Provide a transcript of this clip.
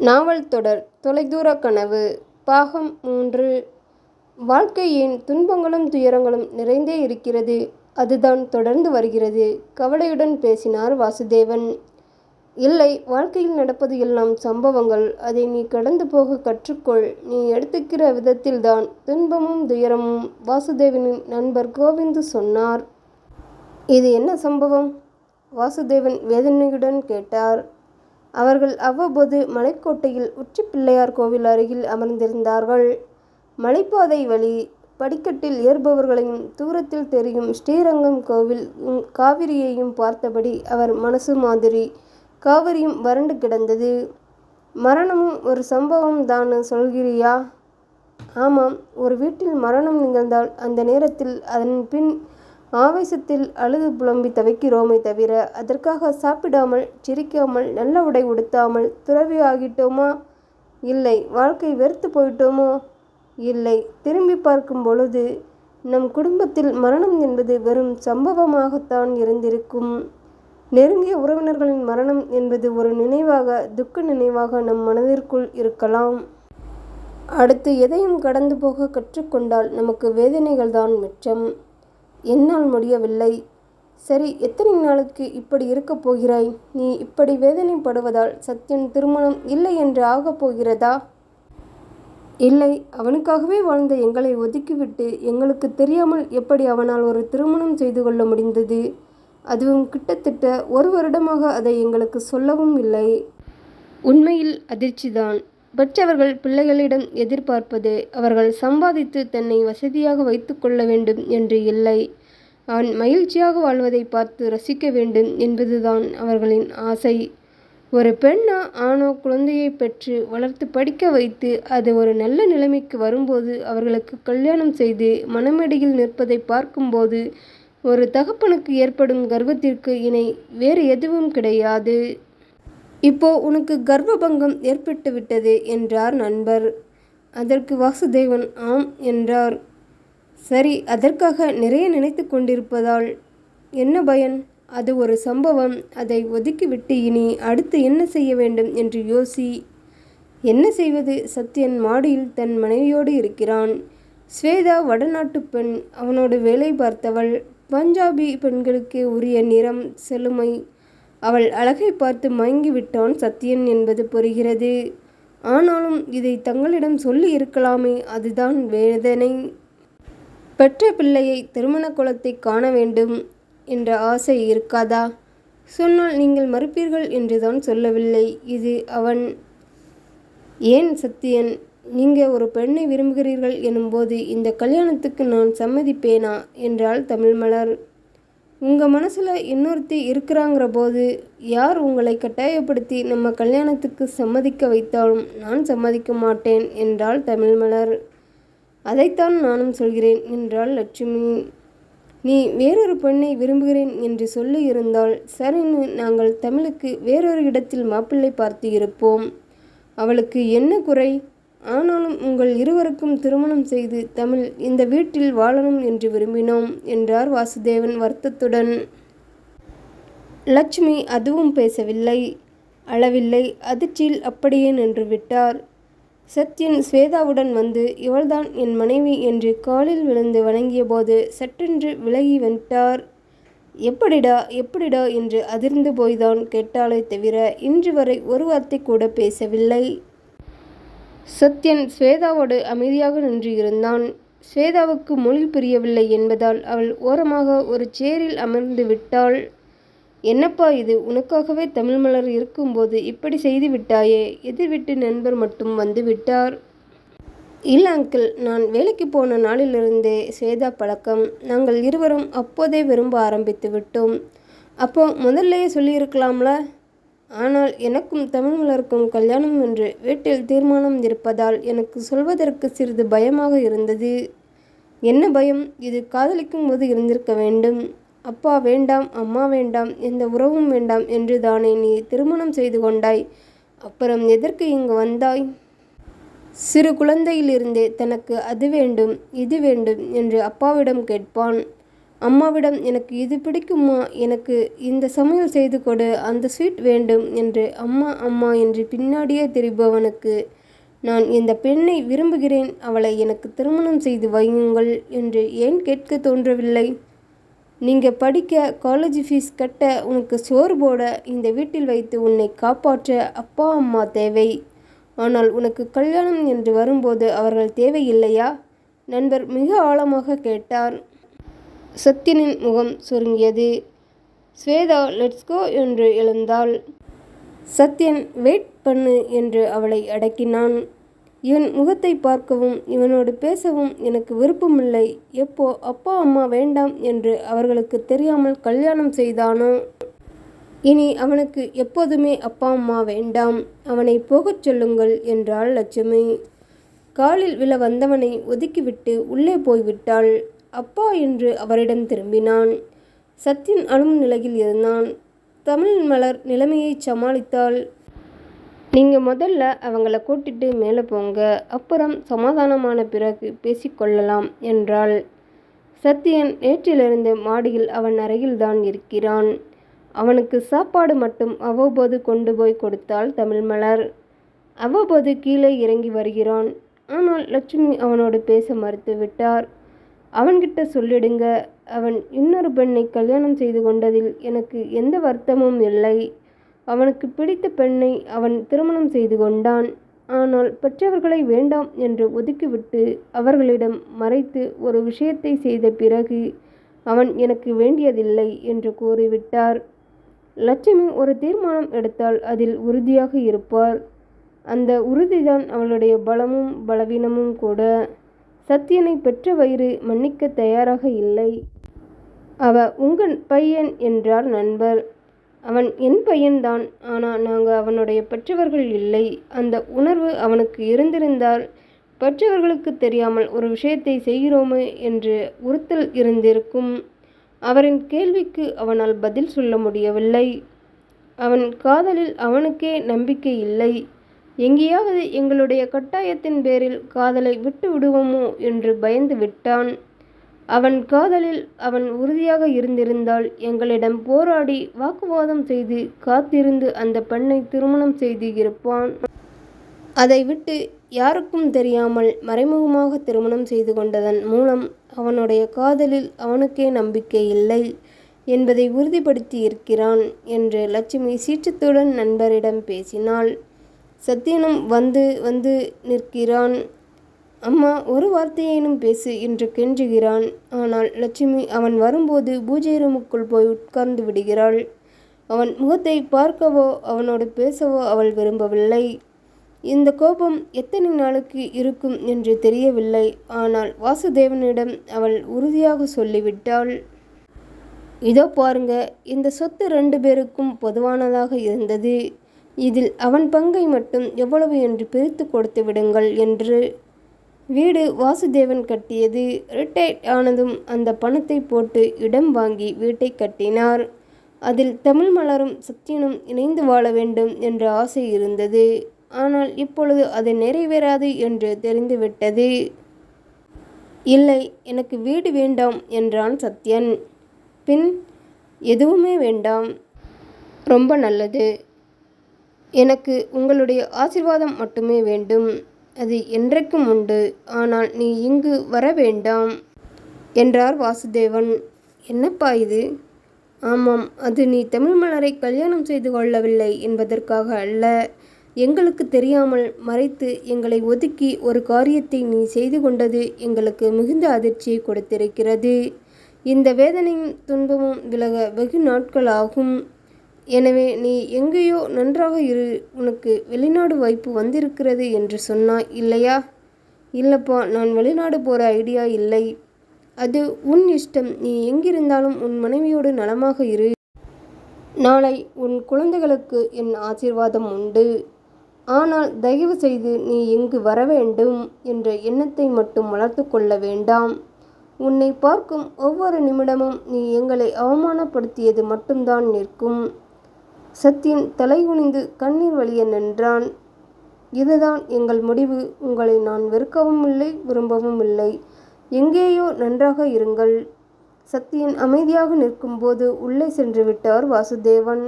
நாவல் தொடர் தொலைதூர கனவு. பாகம் மூன்று. வாழ்க்கையின் துன்பங்களும் துயரங்களும் நிறைந்தே இருக்கிறது. அதுதான் தொடர்ந்து வருகிறது. கவலையுடன் பேசினார் வாசுதேவன். இல்லை வாழ்க்கையில் நடப்பது எல்லாம் சம்பவங்கள். அதை நீ கடந்து போக கற்றுக்கொள். நீ எடுத்துக்கிற விதத்தில்தான் துன்பமும் துயரமும். வாசுதேவனின் நண்பர் கோவிந்து சொன்னார். இது என்ன சம்பவம்? வாசுதேவன் வேதனையுடன் கேட்டார். அவர்கள் அவ்வப்போது மலைக்கோட்டையில் உச்சி பிள்ளையார் கோவில் அருகில் அமர்ந்திருந்தார்கள். மலைப்பாதை வழி படிக்கட்டில் ஏறுபவர்களையும் தூரத்தில் தெரியும் ஸ்ரீரங்கம் கோவில் காவிரியையும் பார்த்தபடி அவர் மனசு மாதிரி காவிரியும் வறண்டு கிடந்தது. மரணமும் ஒரு சம்பவம் தான் சொல்கிறியா? ஆமாம் ஒரு வீட்டில் மரணம் நிகழ்ந்தால் அந்த நேரத்தில் அதன் பின் ஆவேசத்தில் அழுது புலம்பி தவிக்கிறோமே தவிர அதற்காக சாப்பிடாமல் சிரிக்காமல் நல்ல உடை உடுத்தாமல் துறவி ஆகிட்டோமா? இல்லை. வாழ்க்கை வெறுத்து போயிட்டோமோ? இல்லை. திரும்பி பார்க்கும் பொழுது நம் குடும்பத்தில் மரணம் என்பது வெறும் சம்பவமாகத்தான் இருந்திருக்கும். நெருங்கிய உறவினர்களின் மரணம் என்பது ஒரு நினைவாக துக்க நினைவாக நம் மனதிற்குள் இருக்கலாம். அடுத்து எதையும் கடந்து போக கற்றுக்கொண்டால் நமக்கு வேதனைகள் தான் மிச்சம். என்னால் முடியவில்லை. சரி எத்தனை நாளுக்கு இப்படி இருக்கப் போகிறாய்? நீ இப்படி வேதனைப்படுவதால் சத்யன் திருமணம் இல்லை என்று ஆகப் போகிறதா? இல்லை அவனுக்காகவே வாழ்ந்த எங்களை ஒதுக்கிவிட்டு எங்களுக்கு தெரியாமல் எப்படி அவனால் ஒரு திருமணம் செய்து கொள்ள முடிந்தது? அதுவும் கிட்டத்தட்ட ஒரு வருடமாக அதை எங்களுக்கு சொல்லவும் இல்லை. உண்மையில் அதிர்ச்சிதான். பெற்றவர்கள் பிள்ளைகளிடம் எதிர்பார்ப்பது அவர்கள் சம்பாதித்து தன்னை வசதியாக வைத்து கொள்ள வேண்டும் என்று இல்லை. அவன் மகிழ்ச்சியாக வாழ்வதை பார்த்து ரசிக்க வேண்டும் என்பதுதான் அவர்களின் ஆசை. ஒரு பெண்ணோ ஆணோ குழந்தையை பெற்று வளர்த்து படிக்க வைத்து அது ஒரு நல்ல நிலைமைக்கு வரும்போது அவர்களுக்கு கல்யாணம் செய்து மனமேடையில் நிற்பதை பார்க்கும்போது ஒரு தகப்பனுக்கு ஏற்படும் கர்வத்திற்கு இணை வேறு எதுவும் கிடையாது. இப்போ உனக்கு கர்ப்பபங்கம் ஏற்பட்டு விட்டது என்றார் நண்பர். அதற்கு வாசுதேவன் ஆம் என்றார். சரி அதற்காக நிறைய நினைத்து கொண்டிருப்பதால் என்ன பயன்? அது ஒரு சம்பவம். அதை ஒதுக்கிவிட்டு இனி அடுத்து என்ன செய்ய வேண்டும்? என்று யோசி. என்ன செய்வது? சத்யன் மாடியில் தன் மனைவியோடு இருக்கிறான். ஸ்வேதா வடநாட்டு பெண். அவனோடு வேலை பார்த்தவள். பஞ்சாபி பெண்களுக்கு உரிய நிறம் செழுமை அவள் அழகை பார்த்து மயங்கி விட்டான் சத்யன் என்பது புரிகிறது. ஆனாலும் இதை தங்களிடம் சொல்லி இருக்கலாமே அதுதான் வேதனை. பெற்ற பிள்ளையை திருமண குலத்தை காண வேண்டும் என்ற ஆசை இருக்காதா? சொன்னால் நீங்கள் மறுப்பீர்கள் என்றுதான் சொல்லவில்லை. இது அவன். ஏன் சத்தியன் நீங்கள் ஒரு பெண்ணை விரும்புகிறீர்கள் எனும்போது இந்த கல்யாணத்துக்கு நான் சம்மதிப்பேனா? என்றாள் தமிழ்மலர் உங்கள் மனசில் இன்னொருத்தி இருக்கிறாங்கிற போது யார் உங்களை கட்டாயப்படுத்தி நம்ம கல்யாணத்துக்கு சம்மதிக்க வைத்தாலும் நான் சம்மதிக்க மாட்டேன் என்றாள் தமிழ்மலர் அதைத்தான் நானும் சொல்கிறேன் என்றாள் லட்சுமி. நீ வேறொரு பெண்ணை விரும்புகிறேன் என்று சொல்லி இருந்தால் சரின்னு நாங்கள் தமிழுக்கு வேறொரு இடத்தில் மாப்பிள்ளை பார்த்து இருப்போம். அவளுக்கு என்ன குறை? ஆனாலும் உங்கள் இருவருக்கும் திருமணம் செய்து தமிழ் இந்த வீட்டில் வாழணும் என்று விரும்பினோம் என்றார் வாசுதேவன் வருத்தத்துடன். லட்சுமி அதுவும் பேசவில்லை. அளவில்லை அதிர்ச்சியில் அப்படியே நின்று விட்டார். சத்யன் ஸ்வேதாவுடன் வந்து இவள்தான் என் மனைவி என்று காலில் விழுந்து வணங்கியபோது சட்டென்று விலகி வென்றார் எப்படிடா எப்படிடா என்று அதிர்ந்து போய்தான் கேட்டாலே தவிர இன்று வரை ஒரு வார்த்தை கூட பேசவில்லை. சத்யன் ஸ்வேதாவோடு அமைதியாக நின்று இருந்தான். ஸ்வேதாவுக்கு மொழி புரியவில்லை என்பதால் அவள் ஓரமாக ஒரு சேரில் அமர்ந்து விட்டாள். என்னப்பா இது? உனக்காகவே தமிழ் மலர் இருக்கும்போது இப்படி செய்து விட்டாயே? எதிர்விட்டு நண்பர் மட்டும் வந்து விட்டார்? இல்லை அங்கிள் நான் வேலைக்கு போன நாளிலிருந்தே ஸ்வேதா பழக்கம். நாங்கள் இருவரும் அப்போதே விரும்ப ஆரம்பித்து விட்டோம். அப்போ முதல்லையே சொல்லியிருக்கலாம்ல? ஆனால் எனக்கும் தமிழ் மலருக்கும் கல்யாணம் என்று வீட்டில் தீர்மானம் இருப்பதால் எனக்கு சொல்வதற்கு சிறிது பயமாக இருந்தது. என்ன பயம்? இது காதலிக்கும் போது இருந்திருக்க வேண்டும். அப்பா வேண்டாம் அம்மா வேண்டாம் எந்த உறவும் வேண்டாம் என்று தானே நீ திருமணம் செய்து கொண்டாய். அப்புறம் எதற்கு இங்கு வந்தாய்? சிறு குழந்தையிலிருந்தே தனக்கு அது வேண்டும் இது வேண்டும் என்று அப்பாவிடம் கேட்பான். அம்மாவிடம் எனக்கு இது பிடிக்குமா? எனக்கு இந்த சமையல் செய்து கொடு. அந்த ஸ்வீட் வேண்டும் என்று அம்மா அம்மா என்று பின்னாடியே திரிபவனுக்கு நான் இந்த பெண்ணை விரும்புகிறேன். அவளை எனக்கு திருமணம் செய்து வையுங்கள் என்று ஏன் கேட்க தோன்றவில்லை? நீங்கள் படிக்க காலேஜ் ஃபீஸ் கட்ட உனக்கு சோறு போட இந்த வீட்டில் வைத்து உன்னை காப்பாற்ற அப்பா அம்மா தேவை. ஆனால் உனக்கு கல்யாணம் என்று வரும்போது அவர்கள் தேவையில்லையா? நண்பர் மிக ஆழமாக கேட்டார். சத்யனின் முகம் சுருங்கியது. ஸ்வேதா லெட்ஸ்கோ என்று எழுந்தாள். சத்யன் வெயிட் பண்ணு என்று அவளை அடக்கினான். இவன் முகத்தை பார்க்கவும் இவனோடு பேசவும் எனக்கு விருப்பமில்லை. எப்போ அப்பா அம்மா வேண்டாம் என்று அவர்களுக்கு தெரியாமல் கல்யாணம் செய்தானோ? இனி அவனுக்கு எப்போதுமே அப்பா அம்மா வேண்டாம். அவனை போகச் சொல்லுங்கள் என்றாள் லட்சுமி. காலில் விழ வந்தவனை ஒதுக்கிவிட்டு உள்ளே போய்விட்டாள். அப்பா என்று அவரிடம் திரும்பினான். சத்தின் அழும் நிலையில் இருந்தான். தமிழ் மலர் நிலைமையை சமாளித்தாள். நீங்கள் முதல்ல அவங்கள கூட்டிட்டு மேலே போங்க. அப்புறம் சமாதானமான பிறகு பேசிக்கொள்ளலாம் என்றாள். சத்தியன் நேற்றிலிருந்து மாடியில் அவன் அருகில்தான் இருக்கிறான். அவனுக்கு சாப்பாடு மட்டும் அவ்வப்போது கொண்டு போய் கொடுத்தாள் தமிழ்மலர் அவ்வப்போது கீழே இறங்கி வருகிறான். ஆனால் லட்சுமி அவனோடு பேச மறுத்து விட்டார். அவன்கிட்ட சொல்லிடுங்க. அவன் இன்னொரு பெண்ணை கல்யாணம் செய்து கொண்டதில் எனக்கு எந்த வருத்தமும் இல்லை. அவனுக்கு பிடித்த பெண்ணை அவன் திருமணம் செய்து கொண்டான். ஆனால் பெற்றவர்களை வேண்டாம் என்று ஒதுக்கிவிட்டு அவர்களிடம் மறைத்து ஒரு விஷயத்தை செய்த பிறகு அவன் எனக்கு வேண்டியதில்லை என்று கூறிவிட்டார். லட்சுமி ஒரு தீர்மானம் எடுத்தால் அதில் உறுதியாக இருப்பார். அந்த உறுதிதான் அவளுடைய பலமும் பலவீனமும் கூட. சத்யனை பெற்ற வயிறு மன்னிக்க தயாராக இல்லை. அவ உங்கள் பையன் என்றார் நண்பர். அவன் என் பையன்தான். ஆனால் நாங்கள் அவனுடைய பெற்றவர்கள் இல்லை. அந்த உணர்வு அவனுக்கு இருந்திருந்தால் பெற்றவர்களுக்கு தெரியாமல் ஒரு விஷயத்தை செய்கிறோமே என்று உறுத்தல் இருந்திருக்கும். அவரின் கேள்விக்கு அவனால் பதில் சொல்ல முடியவில்லை. அவன் காதலில் அவனுக்கே நம்பிக்கை இல்லை. எங்கேயாவது எங்களுடைய கட்டாயத்தின் பேரில் காதலை விட்டு விடுவோமோ என்று பயந்து விட்டான். அவன் காதலில் அவன் உறுதியாக இருந்திருந்தால் எங்களிடம் போராடி வாக்குவாதம் செய்து காத்திருந்து அந்த பெண்ணை திருமணம் செய்து இருப்பான். அதை விட்டு யாருக்கும் தெரியாமல் மறைமுகமாக திருமணம் செய்து கொண்டதன் மூலம் அவனுடைய காதலில் அவனுக்கே நம்பிக்கை இல்லை என்பதை உறுதிப்படுத்தி இருக்கிறான் என்று லட்சுமி சீற்றத்துடன் நண்பரிடம் பேசினாள். சத்தியனும் வந்து வந்து நிற்கிறான். அம்மா ஒரு வார்த்தையேனும் பேசு என்று கெஞ்சுகிறான். ஆனால் லட்சுமி அவன் வரும்போது பூஜை ரூமுக்குள் போய் உட்கார்ந்து விடுகிறாள். அவன் முகத்தை பார்க்கவோ அவனோடு பேசவோ அவள் விரும்பவில்லை. இந்த கோபம் எத்தனை நாளுக்கு இருக்கும் என்று தெரியவில்லை. ஆனால் வாசுதேவனிடம் அவள் உறுதியாக சொல்லிவிட்டாள். இதோ பாருங்க இந்த சொத்து ரெண்டு பேருக்கும் பொதுவானதாக இருந்தது. இதில் அவன் பங்கை மட்டும் எவ்வளவு என்று பிரித்து கொடுத்து விடுங்கள் என்று. வீடு வாசுதேவன் கட்டியது. ரிட்டையர்ட் ஆனதும் அந்த பணத்தை போட்டு இடம் வாங்கி வீட்டை கட்டினார். அதில் தமிழ் மலரும் சத்தியனும் இணைந்து வாழ வேண்டும் என்ற ஆசை இருந்தது. ஆனால் இப்பொழுது அது நிறைவேறாது என்று தெரிந்துவிட்டது இல்லை எனக்கு வீடு வேண்டாம் என்றான் சத்யன் பின் எதுவுமே வேண்டாம். ரொம்ப நல்லது. எனக்கு உங்களுடைய ஆசிர்வாதம் மட்டுமே வேண்டும். அது என்றைக்கும் உண்டு. ஆனால் நீ இங்கு வர வேண்டாம். என்றார் வாசுதேவன். என்னப்பா இது? ஆமாம் அது நீ தமிழ் மலரை கல்யாணம் செய்து கொள்ளவில்லை என்பதற்காக அல்ல. எங்களுக்கு தெரியாமல் மறைத்து எங்களை ஒதுக்கி ஒரு காரியத்தை நீ செய்து கொண்டது எங்களுக்கு மிகுந்த அதிர்ச்சியை கொடுத்திருக்கிறது. இந்த வேதனையும் துன்பமும் விலக வெகு நாட்களாகும் எனவே நீ எங்கேயோ நன்றாக இரு உனக்கு வெளிநாடு வாய்ப்பு வந்திருக்கிறது என்று சொன்னாய் இல்லையா? இல்லைப்பா நான் வெளிநாடு போகிற ஐடியா இல்லை. அது உன் இஷ்டம். நீ எங்கிருந்தாலும் உன் மனைவியோடு நலமாக இரு. நாளை உன் குழந்தைகளுக்கு என் ஆசீர்வாதம் உண்டு. ஆனால் தயவு செய்து நீ இங்கு வர வேண்டும் என்ற எண்ணத்தை மட்டும் வளர்த்து கொள்ள வேண்டாம். உன்னை பார்க்கும் ஒவ்வொரு நிமிடமும் நீ எங்களை அவமானப்படுத்தியது மட்டும்தான் நிற்கும். சத்தியன் தலைகுனிந்து கண்ணீர் வழிய நின்றான். இதுதான் எங்கள் முடிவு. உங்களை நான் வெறுக்கவும் இல்லை விரும்பவும் இல்லை. எங்கேயோ நன்றாக இருங்கள். சத்யன் அமைதியாக நிற்கும்போது உள்ளே சென்று விட்டார் வாசுதேவன்.